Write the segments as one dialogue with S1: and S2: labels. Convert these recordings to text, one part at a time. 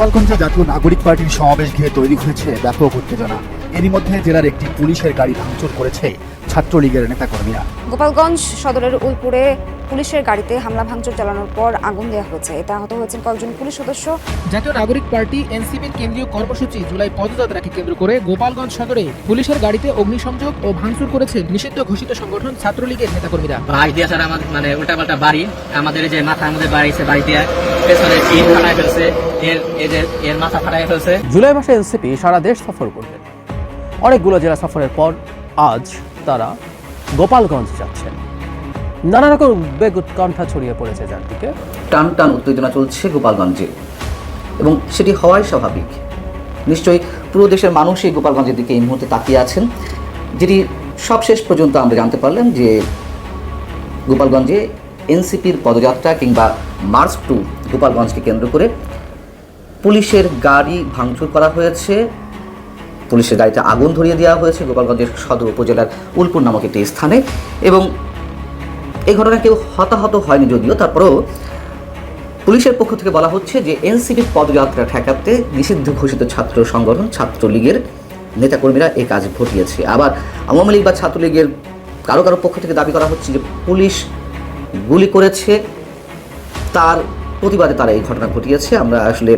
S1: গোপালগঞ্জে জাতীয় নাগরিক পার্টির সমাবেশ ঘিরে তৈরি হয়েছে ব্যাপক উত্তেজনা। এরই মধ্যে জেলার একটি পুলিশের গাড়ি ভাঙচুর করেছে ছাত্রলীগের নেতাকর্মীরা।
S2: গোপালগঞ্জ সদরের উলপুরে পুলিশের গাড়িতে হামলা ভাঙচুর চালানোর পর আগুন দেওয়া হয়েছে। এতে আহত হয়েছেন কয়েকজন পুলিশ সদস্য।
S3: জাতীয় নাগরিক পার্টি এনসিপির কেন্দ্রীয় কর্মসূচি জুলাই পদযাত্রাকে কেন্দ্র করে গোপালগঞ্জ সদরে পুলিশের গাড়িতে অগ্নিসংযোগ ও ভাঙচুর করেছে নিষিদ্ধ ঘোষিত সংগঠন ছাত্রলীগের নেতাকর্মীরা।
S4: ভাই দিয়া স্যার আমাদের মানে উল্টাপাল্টা বাড়ি আমাদের এই যে মাথা আমাদের বাড়িছে বাড়ি দিয়ে পেছনে ফাটাই ফেলছে এর এদের এর মাথা ফাটাই ফেলছে।
S5: জুলাই মাসে এনসিপি সারা দেশ সফর করবে। অনেকগুলো জেলা সফরের পর আজ তারা গোপালগঞ্জ যাচ্ছেন। নানা রকম উদ্বেগ উৎকণ্ঠা ছড়িয়ে পড়েছে চারদিকে।
S6: টান টান উত্তেজনা চলছে গোপালগঞ্জে এবং সেটি হওয়াই স্বাভাবিক। নিশ্চয়ই পুরো দেশের মানুষই গোপালগঞ্জের দিকে এই মুহূর্তে তাকিয়ে আছেন, যেটি সবশেষ পর্যন্ত আমরা জানতে পারলাম যে গোপালগঞ্জে এনসিপির পদযাত্রা কিংবা মার্চ টু গোপালগঞ্জকে কেন্দ্র করে পুলিশের গাড়ি ভাঙচুর করা হয়েছে। পুলিশের গাড়িতে আগুন ধরিয়ে দেওয়া হয়েছে। গোপালগঞ্জের সদর উপজেলার উলপুর নামক একটি স্থানে। এবং এই ঘটনা কেউ হতাহত হয়নি যদিও। তারপরেও পুলিশের পক্ষ থেকে বলা হচ্ছে যে এনসিপির পদযাত্রা ঠেকাতে নিষিদ্ধ ঘোষিত ছাত্র সংগঠন, ছাত্রলীগের নেতাকর্মীরা এই কাজ ঘটিয়েছে। আবার আওয়ামী লীগ বা ছাত্রলীগের কারও কারও পক্ষ থেকে দাবি করা হচ্ছে যে পুলিশ গুলি করেছে, তার প্রতিবাদে তারা এই ঘটনা ঘটিয়েছে। আমরা আসলে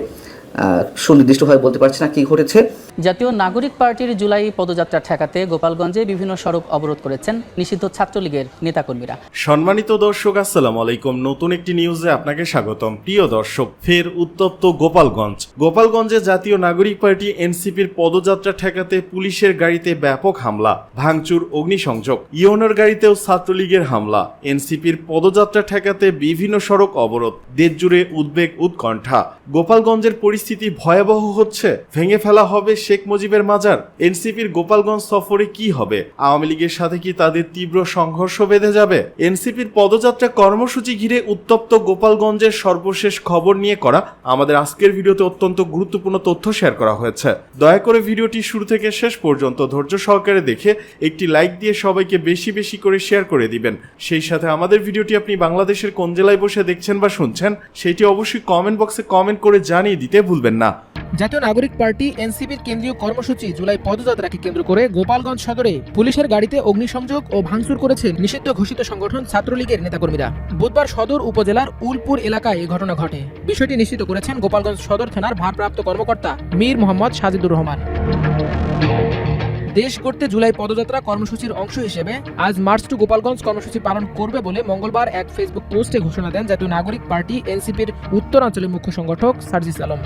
S6: সুনির্দিষ্টভাবে বলতে পারছি না কী ঘটেছে।
S7: জাতীয় নাগরিক পার্টির জুলাই পদযাত্রা ঠেকাতে গোপালগঞ্জে বিভিন্ন সড়ক অবরোধ করেছেন নিষিদ্ধ ছাত্রলীগের নেতাকর্মীরা।
S8: সম্মানিত দর্শক, আসসালামু আলাইকুম। নতুন একটি নিউজে আপনাকে স্বাগতম। প্রিয় দর্শক, ফের উত্তপ্ত গোপালগঞ্জ। গোপালগঞ্জে জাতীয় নাগরিক পার্টি এনসিপির পদযাত্রা ঠেকাতে পুলিশের গাড়িতে ব্যাপক হামলা, ভাঙচুর, অগ্নিসংযোগ ইয়নের গাড়িতেও ছাত্রলীগের হামলা, এনসিপির পদযাত্রা ঠেকাতে বিভিন্ন সড়ক অবরোধ, দেশজুড়ে উদ্বেগ, উৎকণ্ঠা। গোপালগঞ্জের পরিস্থিতি ভয়াবহ হচ্ছে, ভেঙে ফেলা হবে শেখ মুজিবের মাজার, এনসিপির গোপালগঞ্জ সফরে কি হবে? আওয়ামী লীগের সাথে কি তাদের তীব্র সংঘর্ষ বেঁধে যাবে? এনসিপির পদযাত্রা কর্মসূচি ঘিরে উত্তপ্ত গোপালগঞ্জের সর্বশেষ খবর নিয়ে করা আমাদের আজকের ভিডিওতে অত্যন্ত গুরুত্বপূর্ণ তথ্য শেয়ার করা হয়েছে। দয়া করে ভিডিওটি শুরু থেকে শেষ পর্যন্ত ধৈর্য সহকারে দেখে একটি লাইক দিয়ে সবাইকে বেশি বেশি করে শেয়ার করে দিবেন। সেই সাথে আমাদের ভিডিওটি আপনি বাংলাদেশের কোন জেলায় বসে দেখছেন বা শুনছেন, সেটি অবশ্যই কমেন্ট বক্সে কমেন্ট করে জানিয়ে দিতে ভুলবেন না।
S3: জাতীয় নাগরিক পার্টি, এনসিপির কেন্দ্রীয় কর্মসূচি জুলাই পদযাত্রাকে কেন্দ্র করে গোপালগঞ্জ সদরে পুলিশের গাড়িতে অগ্নিসংযোগ ও ভাঙচুর করেছে নিষিদ্ধ ঘোষিত সংগঠন ছাত্রলীগের নেতাকর্মীরা। বুধবার সদর উপজেলার উলপুর এলাকায় এই ঘটনা ঘটে। বিষয়টি নিশ্চিত করেছেন গোপালগঞ্জ সদর থানার ভারপ্রাপ্ত কর্মকর্তা মীর মোহাম্মদ সাজিদুর রহমান। দেশ গড়তে জুলাই পদযাত্রা কর্মসূচির অংশ হিসেবে আজ মার্চ টু গোপালগঞ্জ কর্মসূচি পালন করবে বলে মঙ্গলবার এক ফেসবুক পোস্টে ঘোষণা দেন জাতীয় নাগরিক পার্টি এনসিপির উত্তরাঞ্চলের মুখ্য সংগঠক সার্জিস আলম।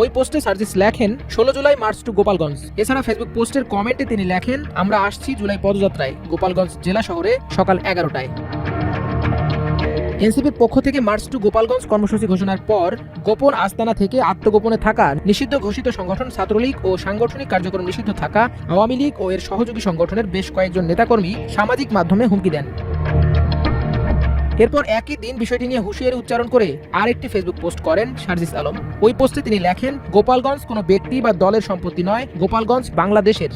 S3: ওই পোস্টে সার্জিস লেখেন, ষোলো জুলাই মার্চ টু গোপালগঞ্জ। এছাড়া ফেসবুক পোস্টের কমেন্টে তিনি লেখেন, আমরা আসছি জুলাই পদযাত্রায়, গোপালগঞ্জ জেলা শহরে সকাল এগারোটায়। এনসিপির পক্ষ থেকে মার্চ টু গোপালগঞ্জ কর্মসূচি ঘোষণার পর গোপন আস্তানা থেকে আত্মগোপনে থাকা, নিষিদ্ধ ঘোষিত সংগঠন ছাত্রলীগ ও সাংগঠনিক কার্যক্রম নিষিদ্ধ থাকা, আওয়ামী লীগ ও এর সহযোগী সংগঠনের বেশ কয়েকজন নেতাকর্মী সামাজিক মাধ্যমে হুমকি দেন। এরপর একই দিন বিষয়টি নিয়ে হুঁশিয়ারি উচ্চারণ করে আরেকটি ফেসবুক পোস্ট করেন শারজিস আলম। ওই পোস্টে তিনি লেখেন, গোপালগঞ্জ কোনো ব্যক্তি বা দলের সম্পত্তি নয়, গোপালগঞ্জ বাংলাদেশের।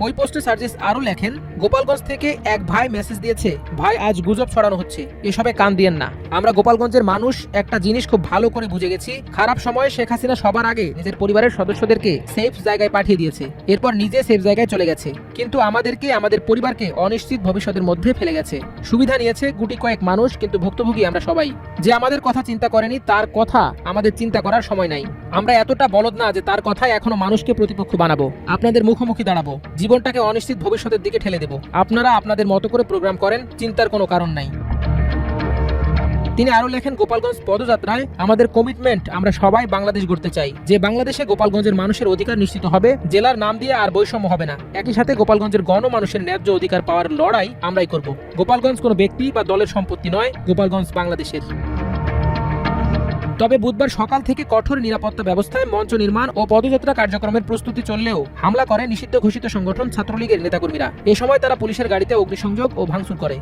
S3: ওই পোস্টে সার্জিস আরও লেখেন, গোপালগঞ্জ থেকে এক ভাই মেসেজ দিয়েছে, ভাই আজ গুজব ছড়ানো হচ্ছে, এসবে কান দিয়েন না। আমরা গোপালগঞ্জের মানুষ, একটা জিনিস খুব ভালো করে বুঝে গেছি। খারাপ সময়ে শেখ হাসিনা সবার আগে নিজের পরিবারের সদস্যদেরকে সেফ জায়গায় পাঠিয়ে দিয়েছে। এরপর নিজে সেফ জায়গায় চলে গেছে। কিন্তু আমাদেরকে, আমাদের পরিবারকে অনিশ্চিত ভবিষ্যতের মধ্যে ফেলে গেছে। সুবিধা নিয়েছে গুটি কয়েক মানুষ, কিন্তু ভুক্তভোগী আমরা সবাই। যে আমাদের কথা চিন্তা করেনি, তার কথা আমাদের চিন্তা করার সময় নাই। আমরা এতটা বলদ না যে তার কথায় এখনও মানুষকে প্রতিপক্ষ বানাবো। আপনাদের মুখোমুখি দাঁড়াবো। জীবনটাকে অনিশ্চিত ভবিষ্যতের দিকে ঠেলে দেব। আপনারা আপনাদের মতো করে প্রোগ্রাম করেন, চিন্তার কোনো কারণ নাই। তিনি আরও লেখেন, গোপালগঞ্জ পদযাত্রায় আমাদের কমিটমেন্ট আমরা সবাই বাংলাদেশ গড়তে চাই। যে বাংলাদেশে গোপালগঞ্জের মানুষের অধিকার নিশ্চিত হবে, জেলার নাম দিয়ে আর বৈষম্য হবে না। একই সাথে গোপালগঞ্জের গণ মানুষের ন্যায্য অধিকার পাওয়ার লড়াই আমরাই করব। গোপালগঞ্জ কোনো ব্যক্তি বা দলের সম্পত্তি নয়, গোপালগঞ্জ বাংলাদেশের। তবে বুধবার সকাল থেকে কঠোর নিরাপত্তা ব্যবস্থায় মঞ্চ নির্মাণ ও পদযাত্রা কার্যক্রমের প্রস্তুতি চললেও হামলা করে নিষিদ্ধ ঘোষিত সংগঠন ছাত্রলীগের নেতাকর্মীরা। এ সময় তারা পুলিশের গাড়িতে অগ্নিসংযোগ ও ভাঙচুর করে।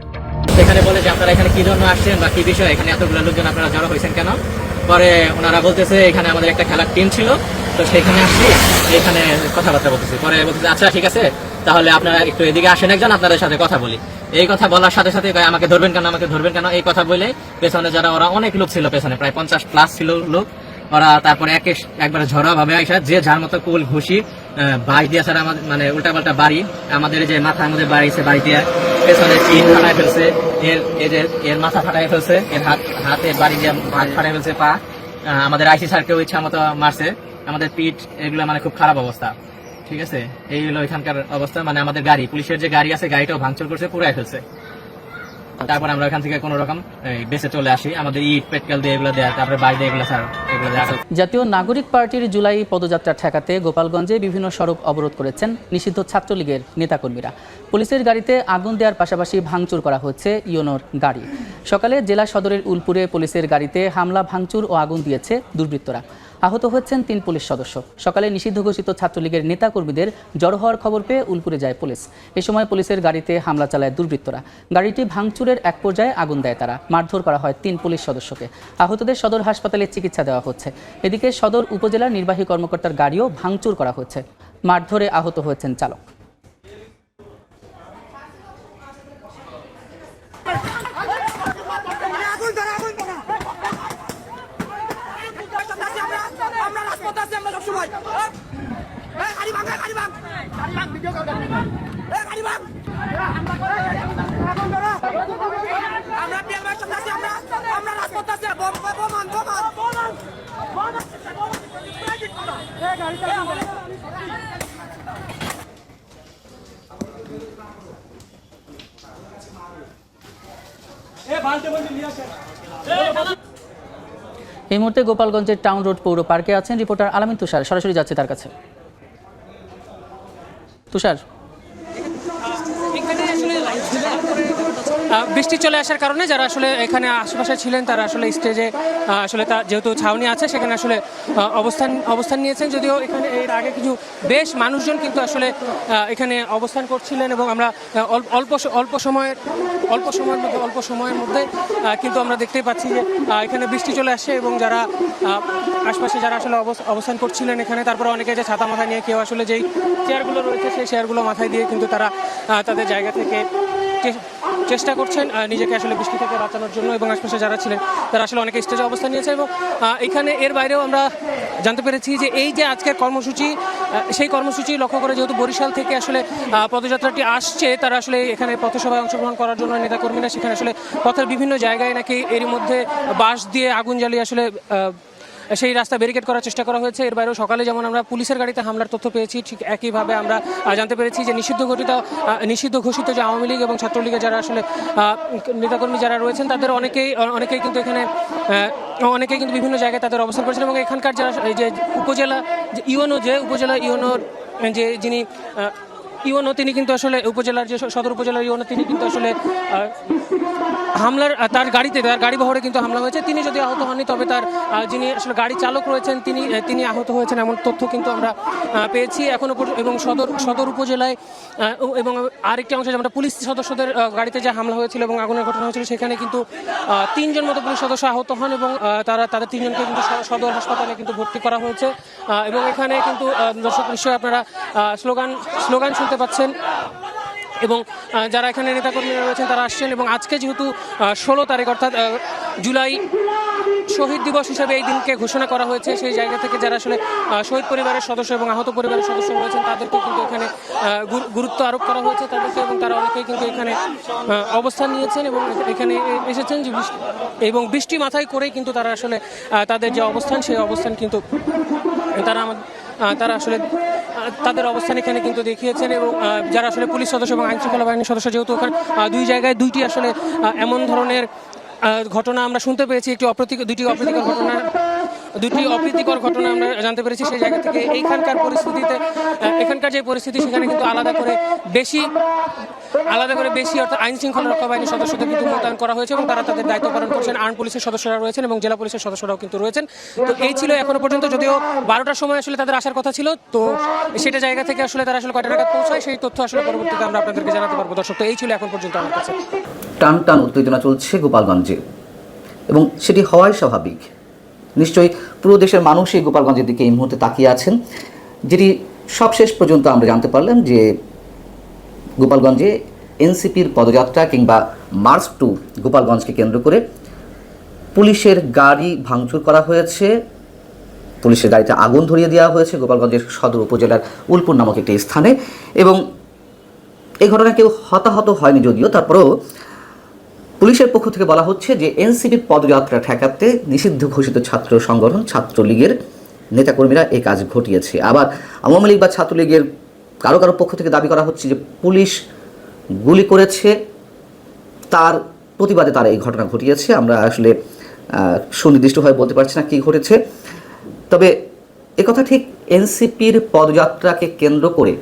S4: এখানে বলে যে আপনারা এখানে কি জন্য আসছেন বা কি বিষয়? এখানে এতগুলো লোকজন আপনারা জড়ো হয়েছেন কেন? পরে ওনারা বলতেছে, এখানে আমাদের একটা খেলার টিম ছিল, তো সেখানে আসছি, এখানে কথাবার্তা বলতেছি। পরে বলতেছে আচ্ছা ঠিক আছে। তাহলে আপনারা একটু এদিকে আসেন একজন, আপনাদের সাথে কথা বলি। এই কথা বলার সাথে সাথে আমাকে ধরবেন কেন, আমাকে ধরবেন কেন? এই কথা বলে পেছনে যারা, ওরা অনেক লোক ছিল পেছনে, প্রায় পঞ্চাশ প্লাস ছিল লোক। ওরা তারপরে একে একবারে ঝরা ভাবে আইসা, যে যার মতো কুল ঘুষি বাই দিয়ে স্যার আমাদের মানে উল্টা পাল্টা বাড়ি, আমাদের যে মাথার মধ্যে বাড়িছে বাড়ি দিয়ে পেছনে পিন ফাটাই ফেলছে, এর, এই এর মাথা ফাটাই ফেলছে, এর হাত হাতে বাড়ি দিয়ে হাত ফাটাই ফেলছে পা। আমাদের আইসি স্যারকেও ইচ্ছা মতো মারছে। আমাদের পিঠ, এগুলো মানে খুব খারাপ অবস্থা। ঠিক আছে? এই হলো এখানকার অবস্থা। মানে আমাদের গাড়ি, পুলিশের যে গাড়ি আছে, গাড়িটাও ভাঙচুর করছে পুরাই ফেলছে। তারপর আমরা এখান থেকে কোন রকম বেঁচে চলে আসি। আমাদের ইট পেটকেল দিয়ে এগুলো দেয়, তারপরে দিয়ে এগুলো স্যার এগুলো
S7: জাতীয় নাগরিক পার্টির জুলাই পদযাত্রা ঠেকাতে গোপালগঞ্জে বিভিন্ন সড়ক অবরোধ করেছেন নিষিদ্ধ ছাত্রলীগের নেতাকর্মীরা। পুলিশের গাড়িতে আগুন দেওয়ার পাশাপাশি ভাঙচুর করা হচ্ছে ইয়োনোর গাড়ি। সকালে জেলা সদরের উলপুরে পুলিশের গাড়িতে হামলা, ভাঙচুর ও আগুন দিয়েছে দুর্বৃত্তরা। আহত হচ্ছেন তিন পুলিশ সদস্য। সকালে নিষিদ্ধ ঘোষিত ছাত্রলীগের নেতাকর্মীদের জড়ো হওয়ার খবর পেয়ে উলপুরে যায় পুলিশ। এ সময় পুলিশের গাড়িতে হামলা চালায় দুর্বৃত্তরা। গাড়িটি ভাঙচুরের এক পর্যায়ে আগুন দেয় তারা। মারধর করা হয় তিন পুলিশ সদস্যকে। আহতদের সদর হাসপাতালে চিকিৎসা দেওয়া হচ্ছে। এদিকে সদর উপজেলার নির্বাহী কর্মকর্তার গাড়িও ভাঙচুর করা হচ্ছে। মারধরে আহত হয়েছেন চালক
S9: আমরা রাজপথে আছি আমরা সবসময় এই গাড়ি ভাঙ এই গাড়ি ভাঙ গাড়ি ভাঙ ভিডিও কর এই গাড়ি এই
S7: মুহূর্তে গোপালগঞ্জের টাউন রোড পৌর পার্কে আছেন রিপোর্টার আলামিন তুষার। সরাসরি যাচ্ছে তার কাছে। তুষার
S10: এখানে আসলে আহ, বৃষ্টি চলে আসার কারণে যারা আসলে এখানে আশেপাশে ছিলেন, তারা আসলে স্টেজে আসলে তা যেহেতু ছাউনি আছে, সেখানে আসলে অবস্থান অবস্থান নিয়েছেন। যদিও এখানে এর আগে কিছু বেশ মানুষজন কিন্তু আসলে এখানে অবস্থান করছিলেন এবং আমরা অল্প অল্প সময়ের অল্প সময়ের মধ্যে, অল্প সময়ের মধ্যে কিন্তু আমরা দেখতেই পাচ্ছি যে এখানে বৃষ্টি চলে আসে এবং যারা আশপাশে যারা আসলে অবস- অবস্থান করছিলেন এখানে, তারপরে অনেকে যে ছাতা মাথায় নিয়ে কেউ আসলে যেই চেয়ারগুলো রয়েছে, সেই চেয়ারগুলো মাথায় দিয়ে কিন্তু তারা তাদের জায়গা থেকে চেষ্টা করছেন নিজেকে আসলে বৃষ্টি থেকে বাঁচানোর জন্য এবং আশপাশে যারা ছিলেন, তারা আসলে অনেকে স্টেজে অবস্থান নিয়েছে এবং এখানে এর বাইরেও আমরা জানতে পেরেছি যে এই যে আজকের কর্মসূচি সেই কর্মসূচি লক্ষ্য করে যেহেতু বরিশাল থেকে আসলে পদযাত্রাটি আসছে, তারা আসলে এখানে পথসভায় অংশগ্রহণ করার জন্য নেতাকর্মীরা সেখানে আসলে পথের বিভিন্ন জায়গায় নাকি এরই মধ্যে বাঁশ দিয়ে আগুন জ্বালিয়ে আসলে সেই রাস্তা ব্যারিকেড করার চেষ্টা করা হয়েছে। এর বাইরেও সকালে যেমন আমরা পুলিশের গাড়িতে হামলার তথ্য পেয়েছি, ঠিক একইভাবে আমরা জানতে পেরেছি যে নিষিদ্ধ ঘটিত নিষিদ্ধ ঘোষিত যে আওয়ামী লীগ এবং ছাত্রলীগের যারা আসলে নেতাকর্মী যারা রয়েছেন, তাদের অনেকেই অনেকেই কিন্তু এখানে অনেকেই কিন্তু বিভিন্ন জায়গায় তাদের অবস্থান করেছেন এবং এখানকার যারা যে উপজেলা ইউএনও, যে উপজেলা ইউএনওর, যে যিনি ইউএনও তিনি কিন্তু আসলে উপজেলার যে সদর উপজেলার ইউএনও, তিনি কিন্তু আসলে হামলার তার গাড়িতে, তার গাড়ি বহরে কিন্তু হামলা হয়েছে। তিনি যদি আহত হননি, তবে তার যিনি আসলে গাড়ি চালক রয়েছেন, তিনি তিনি আহত হয়েছেন এমন তথ্য কিন্তু আমরা পেয়েছি। এখনও পর্যন্ত এবং সদর সদর উপজেলায় এবং আরেকটি অংশে আমরা পুলিশ সদস্যদের গাড়িতে যে হামলা হয়েছিল এবং আগুনের ঘটনা হয়েছিল, সেখানে কিন্তু তিনজন মতো পুলিশ সদস্য আহত হন এবং তারা, তাদের তিনজনকে কিন্তু সদর হাসপাতালে কিন্তু ভর্তি করা হয়েছে। এবং এখানে কিন্তু দর্শক, নিশ্চয়ই আপনারা স্লোগান স্লোগান শুনতে পাচ্ছেন। এবং যারা এখানে নেতাকর্মীরা রয়েছেন তারা আসছেন এবং আজকে যেহেতু ষোলো তারিখ অর্থাৎ জুলাই শহীদ দিবস হিসেবে এই দিনকে ঘোষণা করা হয়েছে সেই জায়গা থেকে যারা আসলে শহীদ পরিবারের সদস্য এবং আহত পরিবারের সদস্য রয়েছেন তাদেরকে কিন্তু এখানে গুরুত্ব আরোপ করা হয়েছে তাদেরকে এবং তারা অনেকেই কিন্তু এখানে অবস্থান নিয়েছেন এবং এখানে এসেছেন যে এবং বৃষ্টি মাথায় করেই কিন্তু তারা আসলে তাদের যে অবস্থান সেই অবস্থান কিন্তু তারা আহ, তারা আসলে তাদের অবস্থান এখানে কিন্তু দেখিয়েছেন এবং যারা আসলে পুলিশ সদস্য এবং আইন শৃঙ্খলা বাহিনীর সদস্য, যেহেতু ওখানে দুই জায়গায় দুইটি আসলে এমন ধরনের ঘটনা আমরা শুনতে পেয়েছি, একটি অপ্রীতি দুইটি অপ্রীতিকর ঘটনা, দুটি অপ্রীতিকর ঘটনা আমরা জানতে পেরেছি সেই জায়গা থেকে। এইখানকার পরিস্থিতিতে এখানকার যে পরিস্থিতি, সেখানে কিন্তু আলাদা করে বেশি আলাদা করে বেশি অর্থাৎ আইন শৃঙ্খলা রক্ষা বাহিনীর সদস্যদের কিন্তু মোতায়েন করা হয়েছে এবং তারা তাদের দায়িত্ব পালন করছেন। আর্ম পুলিশের সদস্যরা রয়েছেন এবং জেলা পুলিশের সদস্যরাও কিন্তু রয়েছেন। তো এই ছিল এখনও পর্যন্ত যদিও বারোটার সময় আসলে তাদের আসার কথা ছিল তো সেটা জায়গা থেকে আসলে তারা আসলে কয়টা নাগাদ পৌঁছায় সেই তথ্য আসলে পরবর্তীতে আমরা আপনাদেরকে জানাতে পারব। দর্শক তো এই ছিল এখন পর্যন্ত আমার কাছে।
S6: টান টান উত্তেজনা চলছে গোপালগঞ্জে এবং সেটি হওয়াই স্বাভাবিক। নিশ্চয়ই পুরো দেশের মানুষই গোপালগঞ্জের দিকে এই মুহূর্তে তাকিয়ে আছেন যেটি সবশেষ পর্যন্ত আমরা জানতে পারলাম যে গোপালগঞ্জে এনসিপির পদযাত্রা কিংবা মার্চ টু গোপালগঞ্জকে কেন্দ্র করে পুলিশের গাড়ি ভাঙচুর করা হয়েছে। পুলিশের গাড়িতে আগুন ধরিয়ে দেওয়া হয়েছে গোপালগঞ্জের সদর উপজেলার উলপুর নামক একটি স্থানে এবং এই ঘটনায় কেউ হতাহত হয়নি যদিও। তারপরেও পুলিশের পক্ষ থেকে বলা হচ্ছে যে এনসিপির পদযাত্রা ঠেকাতে নিষিদ্ধ ঘোষিত ছাত্র সংগঠন ছাত্রলীগের নেতাকর্মীরা এই কাজ ঘটিয়েছে। আবার আওয়ামী লীগ বা ছাত্রলীগের কারও কারও পক্ষ থেকে দাবি করা হচ্ছে যে পুলিশ গুলি করেছে। তার প্রতিবাদে তারা এই ঘটনা ঘটিয়েছে। আমরা আসলে সুনির্দিষ্টভাবে বলতে পারছি না কী ঘটেছে। তবে একথা ঠিক এনসিপির পদযাত্রাকে কেন্দ্র করে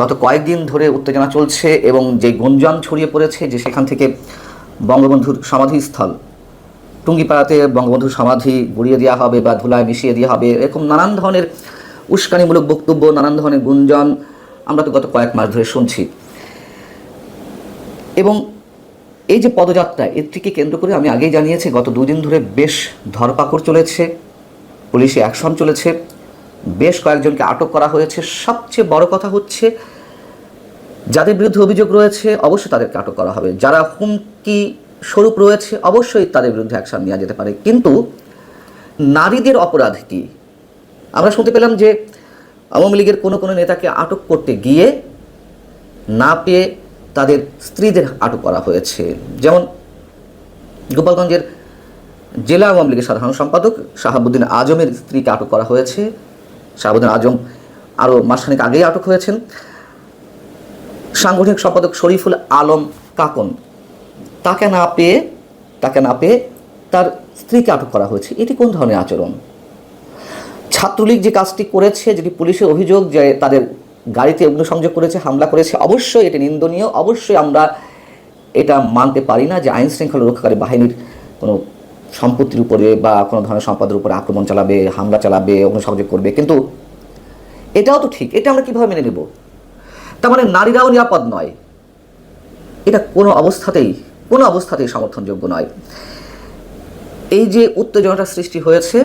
S6: গত কয়েকদিন ধরে উত্তেজনা চলছে এবং যে গুঞ্জন ছড়িয়ে পড়েছে যে সেখান থেকে বঙ্গবন্ধুর সমাধিস্থল, টুঙ্গিপাড়াতে বঙ্গবন্ধুর সমাধি গুড়িয়ে দেওয়া হবে বা ধুলায় মিশিয়ে দেওয়া হবে, এরকম নানান ধরনের উস্কানিমূলক বক্তব্য, নানান ধরনের গুঞ্জন আমরা তো গত কয়েক মাস ধরে শুনছি। এবং এই যে পদযাত্রা এটিকে কেন্দ্র করে আমি আগেই জানিয়েছি, গত দুদিন ধরে বেশ ধরপাকড় চলেছে, পুলিশে অ্যাকশন চলেছে, বেশ কয়েকজনকে আটক করা হয়েছে। সবচেয়ে বড় কথা হচ্ছে, যাদের বিরুদ্ধে অভিযোগ রয়েছে, অবশ্যই তাদেরকে আটক করা হবে। যারা হুমকি স্বরূপ রয়েছে, অবশ্যই তাদের বিরুদ্ধে অ্যাকশন নেওয়া যেতে পারে। কিন্তু নারীদের অপরাধ কি? আমরা শুনতে পেলাম যে আওয়ামী লীগের কোনো কোনো নেতাকে আটক করতে গিয়ে না পেয়ে তাদের স্ত্রীদের আটক করা হয়েছে। যেমন গোপালগঞ্জের জেলা আওয়ামী লীগের সাধারণ সম্পাদক শাহাবুদ্দিন আজমের স্ত্রীকে আটক করা হয়েছে। শাহাবুদ্দিন আজম আরও মাসখানেক আগেই আটক হয়েছেন। সাংগঠনিক সম্পাদক শরীফুল আলম কাকন তাকে না পেয়ে, তাকে না পেয়ে তার স্ত্রীকে আটক করা হয়েছে। এটি কোন ধরনের আচরণ? ছাত্রলীগ যে কাজটি করেছে, যেটি পুলিশের অভিযোগ যে তাদের গাড়িতে অগ্নিসংযোগ করেছে, হামলা করেছে, অবশ্যই এটি নিন্দনীয়। অবশ্যই আমরা এটা মানতে পারি না যে আইন শৃঙ্খলা রক্ষাকারী বাহিনীর কোনো সম্পত্তির উপরে বা কোনো ধরনের সম্পদের উপরে আক্রমণ চালাবে, হামলা চালাবে, অগ্নিসংযোগ করবে। কিন্তু এটাও তো ঠিক। এটা আমরা কীভাবে মেনে নেব? তার মানে নারীরাও নিরাপদ নয়। এটা কোনো অবস্থাতেই কোনো অবস্থাতেই সমর্থনযোগ্য নয়। এই যে উত্তেজনাটা সৃষ্টি হয়েছে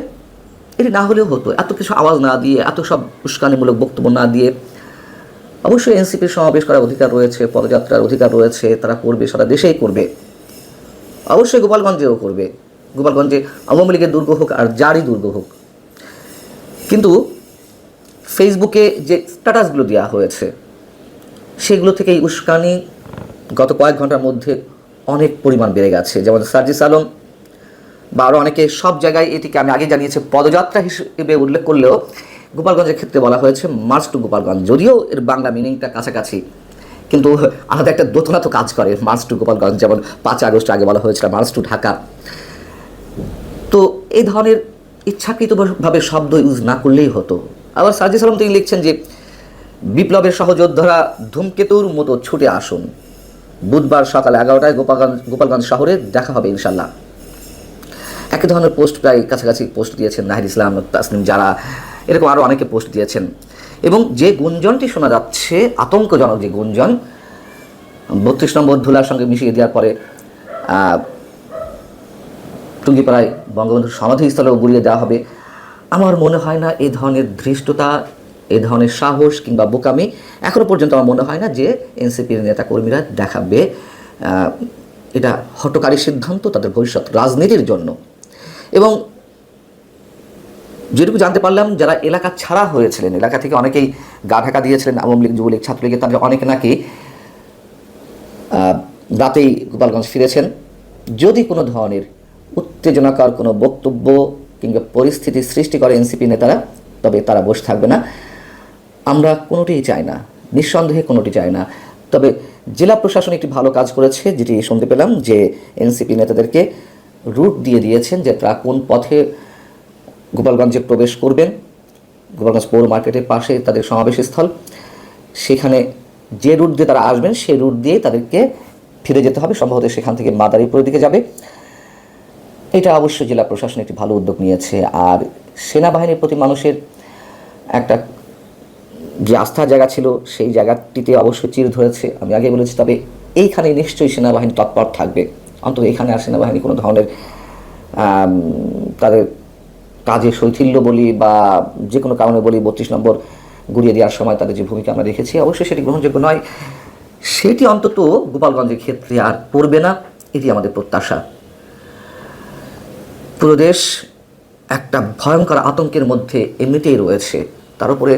S6: এটি না হলেও হতো। এত কিছু আওয়াজ না দিয়ে, এত সব উস্কানিমূলক বক্তব্য না দিয়ে অবশ্যই এনসিপির সমাবেশ করার অধিকার রয়েছে, পদযাত্রার অধিকার রয়েছে, তারা করবে, সারা দেশেই করবে। অবশ্যই গোপালগঞ্জেও করবে। গোপালগঞ্জে আওয়ামী লীগের দুর্গ হোক আর যারই দুর্গ হোক। কিন্তু ফেসবুকে যে স্ট্যাটাসগুলো দেওয়া হয়েছে, সেগুলো থেকে এই উস্কানি গত কয়েক ঘণ্টার মধ্যে অনেক পরিমাণ বেড়ে গেছে। যেমন সার্জিস আলম বা আরও অনেকে সব জায়গায় এটিকে আমি আগে জানিয়েছি, পদযাত্রা হিসেবে উল্লেখ করলেও গোপালগঞ্জের ক্ষেত্রে বলা হয়েছে মার্চ টু গোপালগঞ্জ। যদিও এর বাংলা মিনিংটা কাছাকাছি, কিন্তু আলাদা একটা দোতনা তো কাজ করে মার্চ টু গোপালগঞ্জ, যেমন পাঁচ আগস্ট আগে বলা হয়েছিল মার্চ টু ঢাকা। তো এই ধরনের ইচ্ছাকৃতভাবে শব্দ ইউজ না করলেই হতো। আবার সার্জিস আলম তিনি লিখছেন যে, বিপ্লবের সহযোদ্ধারা ধূমকেতুর মতো ছুটে আসুন। বুধবার সকাল এগারোটায় গোপালগঞ্জ গোপালগঞ্জ শহরে দেখা হবে ইনশাল্লাহ। একই ধরনের পোস্ট প্রায় কাছাকাছি পোস্ট দিয়েছেন নাহিদ ইসলাম, তাসনিম যারা এরকম আরও অনেকে পোস্ট দিয়েছেন। এবং যে গুঞ্জনটি শোনা যাচ্ছে, আতঙ্কজনক যে গুঞ্জন, বত্রিশ নম্বর ধুলার সঙ্গে মিশিয়ে দেওয়ার পরে টুঙ্গিপাড়ায় বঙ্গবন্ধুর সমাধিস্থলেও গুলিয়ে দেওয়া হবে। আমার মনে হয় না এ ধরনের ধৃষ্টতা, এ ধরনের সাহস কিংবা বোকামি এখনও পর্যন্ত আমার মনে হয় না যে এনসিপির নেতাকর্মীরা দেখাবে এটা হটকারী সিদ্ধান্ত তাদের ভবিষ্যৎ রাজনীতির জন্য। এবং যেটুকু জানতে পারলাম, যারা এলাকা ছাড়া হয়েছিলেন, এলাকা থেকে অনেকেই গা ঢাকা দিয়েছিলেন, আওয়ামী লীগ, যুবলীগ, ছাত্রলীগের, তাদের অনেকে নাকি রাতেই গোপালগঞ্জ ফিরেছেন। যদি কোনো ধরনের উত্তেজনাকর কোনো বক্তব্য কিংবা পরিস্থিতি সৃষ্টি করে এনসিপি নেতারা, তবে তারা বসে থাকবে না। আমরা কোনোটিই চাই না, নিঃসন্দেহে কোনোটি চাই না। তবে জেলা প্রশাসন একটি ভালো কাজ করেছে, যেটি শুনতে পেলাম যে এনসিপি নেতাদেরকে রুট দিয়ে দিয়েছেন যে তারা কোন পথে গোপালগঞ্জে প্রবেশ করবেন। গোপালগঞ্জ পৌর মার্কেটের পাশে তাদের সমাবেশ স্থল সেখানে যে রুট দিয়ে তারা আসবেন সেই রুট দিয়ে তাদেরকে ফিরে যেতে হবে। সম্ভবত সেখান থেকে মাদারীপুরের দিকে যাবে। এটা অবশ্যই জেলা প্রশাসন একটি ভালো উদ্যোগ নিয়েছে। আর সেনাবাহিনীর প্রতি মানুষের একটা যে আস্থার জায়গা ছিল, সেই জায়গাটিতে অবশ্যই চির ধরেছে। আমি আগে বলেছি, তবে এইখানে নিশ্চয়ই সেনাবাহিনী তৎপর থাকবে। অন্তত এখানে আর সেনাবাহিনী কোনো ধরনের তাদের কাজে শৈথিল্য বলি বা যে কোনো কারণে বলি বত্রিশ নম্বর গুড়িয়ে দেওয়ার সময় তাদের যে ভূমিকা আমরা রেখেছি অবশ্যই সেটি গ্রহণযোগ্য নয়। সেটি অন্তত গোপালগঞ্জের ক্ষেত্রে আর পড়বে না, এটি আমাদের প্রত্যাশা। পুরো দেশ একটা ভয়ঙ্কর আতঙ্কের মধ্যে এমনিতেই রয়েছে। তার উপরে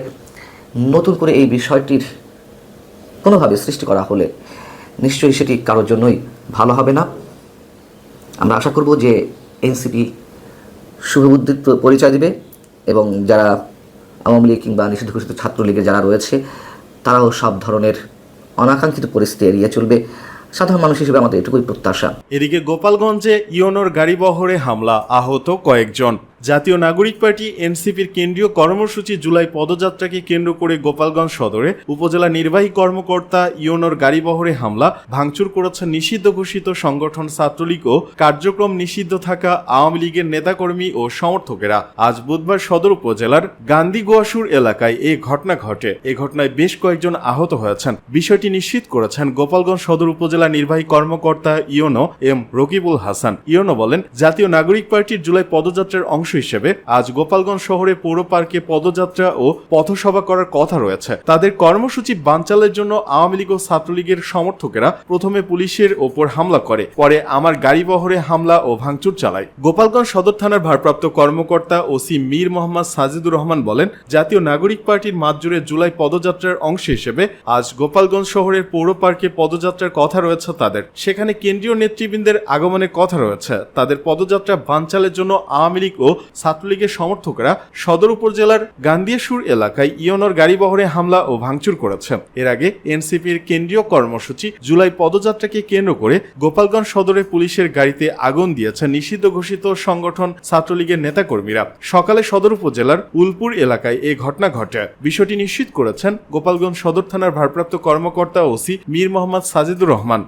S6: নতুন করে এই বিষয়টির কোনোভাবে সৃষ্টি করা হলে নিশ্চয়ই সেটি কারোর জন্যই ভালো হবে না। আমরা আশা করব যে এনসিপি শুভবুদ্ধির পরিচয় দেবে এবং যারা আওয়ামী লীগ কিংবা নিষিদ্ধ ঘোষিত ছাত্রলীগের যারা রয়েছে, তারাও সব ধরনের অনাকাঙ্ক্ষিত পরিস্থিতি এড়িয়ে চলবে। সাধারণ মানুষ হিসেবে আমাদের এটুকুই প্রত্যাশা।
S8: এদিকে গোপালগঞ্জে ইয়নোর গাড়িবহরে হামলা, আহত কয়েকজন। জাতীয় নাগরিক পার্টি এনসিপির কেন্দ্রীয় কর্মসূচি জুলাই পদযাত্রাকে কেন্দ্র করে গোপালগঞ্জ সদরে উপজেলা নির্বাহী কর্মকর্তা ইয়নোর গাড়িবহরে হামলা, ভাঙচুর করেছে নিষিদ্ধ ঘোষিত সংগঠন ছাত্রলীগ ও কার্যক্রম নিষিদ্ধ থাকা আওয়ামী লীগের নেতাকর্মী ও সমর্থকেরা। আজ বুধবার সদর উপজেলার গান্ধী গোয়াসুর এলাকায় এই ঘটনা ঘটে। এ ঘটনায় বেশ কয়েকজন আহত হয়েছেন। বিষয়টি নিশ্চিত করেছেন গোপালগঞ্জ সদর উপজেলা নির্বাহী কর্মকর্তা UNO M Rakibul Hasan. UNO বলেন, জাতীয় নাগরিক পার্টির জুলাই পদযাত্রার অংশ হিসেবে আজ গোপালগঞ্জ শহরে পৌর পার্কে পদযাত্রা ও পথসভা করার কথা রয়েছে। তাদের কর্মসূচি বানচালের জন্য আওয়ামী লীগ ও ছাত্রলীগের সমর্থকেরা প্রথমে পুলিশের ওপর হামলা করে, পরে আমার গাড়ি বহরে হামলা ও ভাঙচুর চালায়। গোপালগঞ্জ সদর থানার ভারপ্রাপ্ত কর্মকর্তা ওসি মীর মোহাম্মদ সাজিদুর রহমান বলেন, জাতীয় নাগরিক পার্টির মাতজুড়ে জুলাই পদযাত্রার অংশ হিসেবে আজ গোপালগঞ্জ শহরের পৌর পার্কে পদযাত্রার কথা রয়েছে তাদের। সেখানে কেন্দ্রীয় নেতৃবৃন্দের আগমনের কথা রয়েছে। তাদের পদযাত্রা বানচালের জন্য আওয়ামী লীগ ও ছাত্রলীগের সমর্থকরা সদর উপজেলার গান্ধিয়াসুর এলাকায় ইয়নোর গাড়িবহরে হামলা ও ভাঙচুর করেছে। এর আগে এনসিপির কেন্দ্রীয় কর্মসূচি জুলাই পদযাত্রাকে কেন্দ্র করে গোপালগঞ্জ সদরে পুলিশের গাড়িতে আগুন দিয়েছে নিষিদ্ধ ঘোষিত সংগঠন ছাত্রলীগের নেতাকর্মীরা। সকালে সদর উপজেলার উলপুর এলাকায় এই ঘটনা ঘটে। বিষয়টি নিশ্চিত করেছেন গোপালগঞ্জ সদর থানার ভারপ্রাপ্ত কর্মকর্তা ওসি মীর মোহাম্মদ সাজিদুর রহমান।